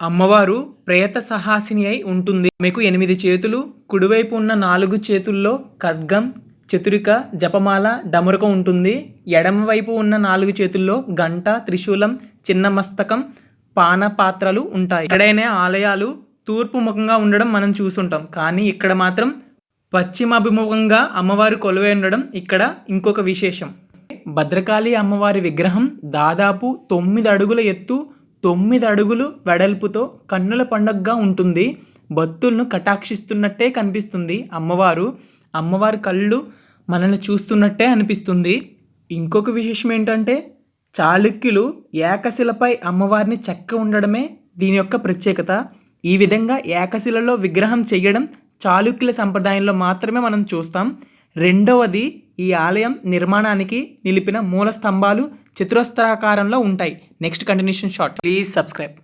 అమ్మవారు ప్రేత సహాసిని అయి ఉంటుంది. మీకు ఎనిమిది చేతులు కుడివైపు ఉన్న నాలుగు చేతుల్లో ఖడ్గం చతురిక జపమాల డమురుక ఉంటుంది. ఎడమవైపు ఉన్న నాలుగు చేతుల్లో గంట త్రిశూలం చిన్న మస్తకం పాన పాత్రలు ఉంటాయి. ఎక్కడైనా ఆలయాలు తూర్పు ముఖంగా ఉండడం మనం చూసుంటాం కానీ ఇక్కడ మాత్రం పశ్చిమాభిముఖంగా అమ్మవారు కొలువై ఉండడం ఇక్కడ ఇంకొక విశేషం. భద్రకాళి అమ్మవారి విగ్రహం దాదాపు తొమ్మిది అడుగుల ఎత్తు తొమ్మిది అడుగులు వెడల్పుతో కన్నుల పండగగా ఉంటుంది. భక్తులను కటాక్షిస్తున్నట్టే కనిపిస్తుంది అమ్మవారు. అమ్మవారి కళ్ళు మనల్ని చూస్తున్నట్టే అనిపిస్తుంది. ఇంకొక విశేషం ఏంటంటే చాళుక్యులు ఏకశిలపై అమ్మవారిని చెక్క ఉండడమే దీని యొక్క ప్రత్యేకత. ఈ విధంగా ఏకశిలలో విగ్రహం చేయడం చాళుక్యుల సంప్రదాయంలో మాత్రమే మనం చూస్తాం. రెండవది ఈ ఆలయం నిర్మాణానికి నిలిపిన మూల స్తంభాలు చతురస్రాకారంలో ఉంటాయి. Next continuation short please subscribe